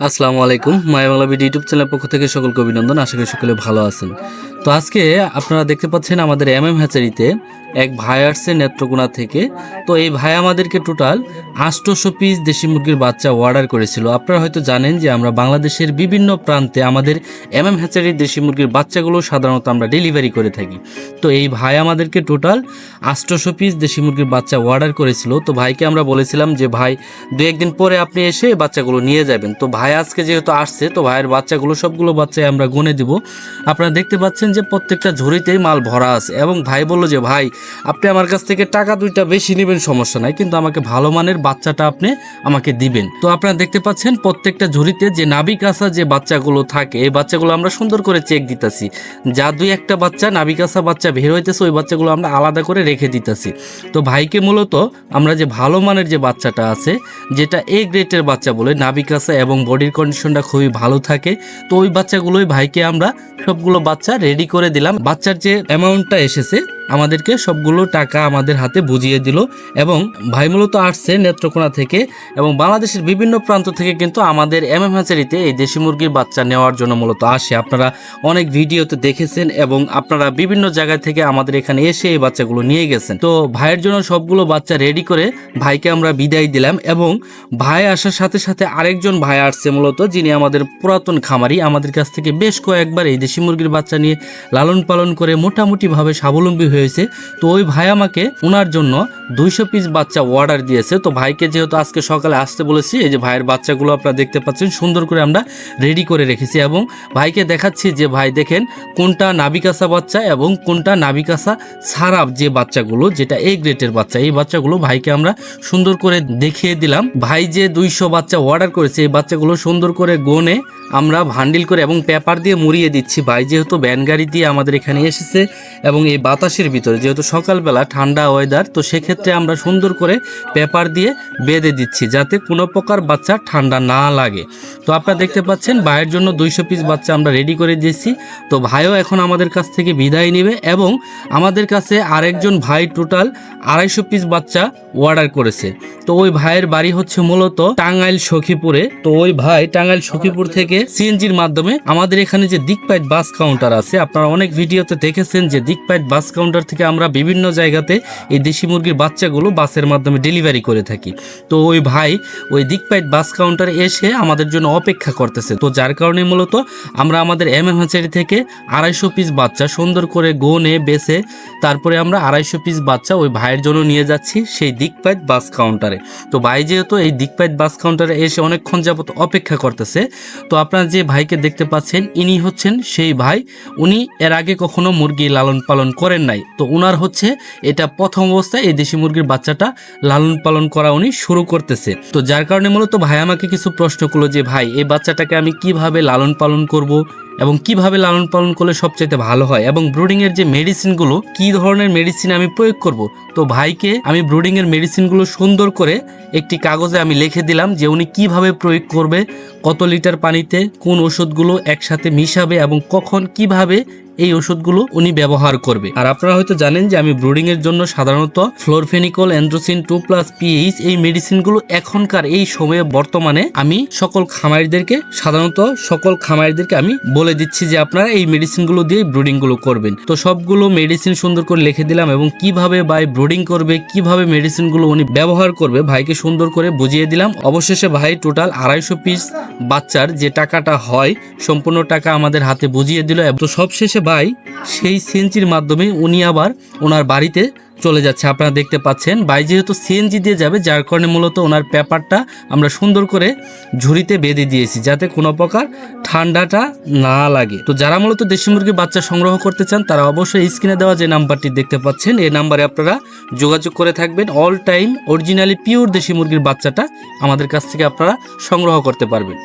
আসসালামু আলাইকুম। মায়া Bangla video YouTube চ্যানেলের পক্ষ থেকে সকলকে অভিনন্দন। আশা করি সকলে ভালো আছেন। তো আজকে আপনারা দেখতে পাচ্ছেন আমাদের এম এম হ্যাচারিতে এক ভাই আসছে নেত্রকোনা থেকে। তো এই ভাই আমাদেরকে টোটাল আষ্টশো পিস দেশি মুরগির বাচ্চা অর্ডার করেছিল। আপনারা হয়তো জানেন যে আমরা বাংলাদেশের বিভিন্ন প্রান্তে আমাদের এম এম হ্যাচারির দেশি মুরগির বাচ্চাগুলো সাধারণত আমরা ডেলিভারি করে থাকি। তো এই ভাই আমাদেরকে টোটাল আষ্টশো পিস দেশি মুরগির বাচ্চা অর্ডার করেছিল। তো ভাইকে আমরা বলেছিলাম যে, ভাই দু একদিন পরে আপনি এসে বাচ্চাগুলো নিয়ে যাবেন। তো ভাই আজকে যেহেতু আসছে, তো ভাইয়ের বাচ্চাগুলো, সবগুলো বাচ্চাই আমরা গুনে দিব। আপনারা দেখতে পাচ্ছেন যে প্রত্যেকটা ঝুড়িতেই মাল ভরা আছে এবং ভাই বলল যে, ভাই, আপনি আমার কাছ থেকে টাকা দুইটা বেশি নেবেন, সমস্যা নাই, কিন্তু আমাকে ভালো মানের বাচ্চাটা আপনি আমাকে দিবেন। তো আপনারা দেখতে পাচ্ছেন প্রত্যেকটা ঝুড়িতে যে নাবিক আসা যে বাচ্চাগুলো থাকে, এই বাচ্চাগুলো আমরা সুন্দর করে চেক দিতেছি। যা দুই একটা বাচ্চা, নাবিক আসা বাচ্চা বের হইতেছে, ওই বাচ্চাগুলো আমরা আলাদা করে রেখে দিতেছি। তো ভাইকে মূলত আমরা যে ভালো মানের যে বাচ্চাটা আছে, যেটা এ গ্রেটের বাচ্চা বলে, নাবিক আসা এবং বডির কন্ডিশনটা খুবই ভালো থাকে, তো ওই বাচ্চাগুলোই ভাইকে আমরা সবগুলো বাচ্চা রেডি করে দিলাম। বাচ্চার যে অ্যামাউন্টটা এসেছে আমাদেরকে সবগুলো টাকা আমাদের হাতে বুঝিয়ে দিল এবং ভাই মূলত আসছে নেত্রকোনা থেকে এবং বাংলাদেশের বিভিন্ন প্রান্ত থেকে কিন্তু আমাদের এম এম হ্যাচারিতে এই দেশি মুরগির বাচ্চা নেওয়ার জন্য মূলত আসে। আপনারা অনেক ভিডিওতে দেখেছেন এবং আপনারা বিভিন্ন জায়গা থেকে আমাদের এখানে এসে এই বাচ্চাগুলো নিয়ে গেছেন। তো ভাইয়ের জন্য সবগুলো বাচ্চা রেডি করে ভাইকে আমরা বিদায় দিলাম এবং ভাই আসার সাথে সাথে আরেকজন ভাই আসছে মূলত, যিনি আমাদের পুরাতন খামারি। আমাদের কাছ থেকে বেশ কয়েকবার এই দেশি মুরগির বাচ্চা নিয়ে লালন পালন করে মোটামুটিভাবে স্বাবলম্বী হয়েছে। তো ওই ভাই আমাকে ওনার জন্য দুইশো পিস বাচ্চা অর্ডার দিয়েছে। তো ভাইকে যেহেতু আজকে সকালে আসতে বলেছি, এই যে ভাইয়ের বাচ্চাগুলো আপনারা দেখতে পাচ্ছেন, সুন্দর করে আমরা রেডি করে রেখেছি এবং ভাইকে দেখাচ্ছি যে, ভাই, দেখেন কোনটা নাবিকাসা বাচ্চা এবং কোনটা নাবিকাসা সারাপ যে বাচ্চাগুলো, যেটা এই গ্রেটের বাচ্চা। এই বাচ্চাগুলো ভাইকে আমরা সুন্দর করে দেখিয়ে দিলাম। ভাই যে দুইশো বাচ্চা অর্ডার করেছে, এই বাচ্চাগুলো সুন্দর করে গনে আমরা ভান্ডিল করে এবং পেপার দিয়ে মুড়িয়ে দিচ্ছি। ভাই যেহেতু ভ্যান গাড়ি দিয়ে আমাদের এখানে এসেছে এবং এই বাতাসের ভিতরে, যেহেতু সকালবেলা ঠান্ডা ওয়েদার তো সেক্ষেত্রে আমরা সুন্দর করে পেপার দিয়ে বেঁধে দিচ্ছি যাতে কোনো প্রকার বাচ্চা ঠান্ডা না লাগে। তো আপনারা দেখতে পাচ্ছেন, ভাইয়ের জন্য দুইশো পিস বাচ্চা আমরা রেডি করে দিয়েছি। তো ভাইও এখন আমাদের কাছ থেকে বিদায় নেবে এবং আমাদের কাছে আরেকজন ভাই টোটাল আড়াইশো পিস বাচ্চা অর্ডার করেছে। তো ওই ভাইয়ের বাড়ি হচ্ছে মূলত টাঙ্গাইল সখীপুরে। তো ওই ভাই টাঙ্গাইল সখীপুর থেকে সিএনজির মাধ্যমে আমাদের এখানে যে দিকপাইট বাস কাউন্টার আছে, আপনারা অনেক ভিডিওতে দেখেছেন যে দিকপাইট বাস কাউন্টার থেকে আমরা বিভিন্ন জায়গাতে এই দেশি মুরগির বাচ্চাগুলো বাসের মাধ্যমে ডেলিভারি করে থাকি। তো ওই ভাই ওই দিকপাইট বাস কাউন্টারে এসে আমাদের জন্য অপেক্ষা করতেছে। তো যার কারণে মূলত আমরা আমাদের এম এম হাচারি থেকে আড়াইশো পিস বাচ্চা সুন্দর করে গোনে, বেছে, তারপরে আমরা আড়াইশো পিস বাচ্চা ওই ভাইয়ের জন্য নিয়ে যাচ্ছি সেই দিকপাইট বাস কাউন্টারে। তো ভাই যেহেতু এই দিকপাইট বাস কাউন্টারে এসে অনেকক্ষণ যাবত অপেক্ষা করতেছে, তো আপনারা যে ভাইকে দেখতে পাচ্ছেন, ইনি হচ্ছেন সেই ভাই। উনি এর আগে কখনো মুরগি লালন পালন করেন নাই। তো ওনার হচ্ছে এটা প্রথম অবস্থায় এই দেশি মুরগির বাচ্চাটা লালন পালন করা উনি শুরু করতেছে। তো যার কারণে মূলত ভাই আমাকে কিছু প্রশ্ন করল যে, ভাই, এই বাচ্চাটাকে আমি কীভাবে লালন পালন করব এবং কীভাবে লালন পালন করলে সবচাইতে ভালো হয় এবং ব্রুডিং এর যে মেডিসিনগুলো কি ধরনের মেডিসিন আমি প্রয়োগ করব? তো ভাইকে আমি ব্রুডিং এর মেডিসিনগুলো সুন্দর করে একটি কাগজে আমি লিখে দিলাম যে, উনি কীভাবে প্রয়োগ করবে, কত লিটার পানিতে কোন ওষুধগুলো একসাথে মিশাবে এবং কখন কীভাবে এই ওষুধগুলো উনি ব্যবহার করবে। আর আপনারা হয়তো জানেন যে আমি ব্রুডিং এর জন্য সাধারণত florfenicol androcin two plus PH এই মেডিসিনগুলো এখনকার এই সময়ে বর্তমানে আমি সকল খামারিদেরকে, সাধারণত সকল খামারিদেরকে আমি বলে দিচ্ছি যে আপনারা এই মেডিসিনগুলো দিয়ে ব্রুডিংগুলো করবেন। তো সবগুলো মেডিসিন সুন্দর করে লিখে দিলাম এবং কীভাবে ভাই ব্রুডিং করবে, কীভাবে মেডিসিনগুলো উনি ব্যবহার করবে, ভাইকে সুন্দর করে বুঝিয়ে দিলাম। অবশেষে ভাই টোটাল আড়াইশো পিস বাচ্চার যে টাকাটা হয়, সম্পূর্ণ টাকা আমাদের হাতে বুঝিয়ে দিল। তো সবশেষে ভাই, সেই সিএনজির মাধ্যমে উনি আবার ওনার বাড়িতে চলে যাচ্ছে। আপনারা দেখতে পাচ্ছেন বাই যেহেতু সিএনজি দিয়ে যাবে, যার কারণে মূলত ওনার পেপারটা আমরা সুন্দর করে ঝুড়িতে বেঁধে দিয়েছি, যাতে কোনো প্রকার ঠান্ডাটা না লাগে। তো যারা মূলত দেশি মুরগির বাচ্চা সংগ্রহ করতে চান, তারা অবশ্যই স্ক্রিনে দেওয়া যে নাম্বারটি দেখতে পাচ্ছেন, এই নাম্বারে আপনারা যোগাযোগ করে থাকবেন। অল টাইম অরিজিনালি পিওর দেশি মুরগির বাচ্চাটা আমাদের কাছ থেকে আপনারা সংগ্রহ করতে পারবেন।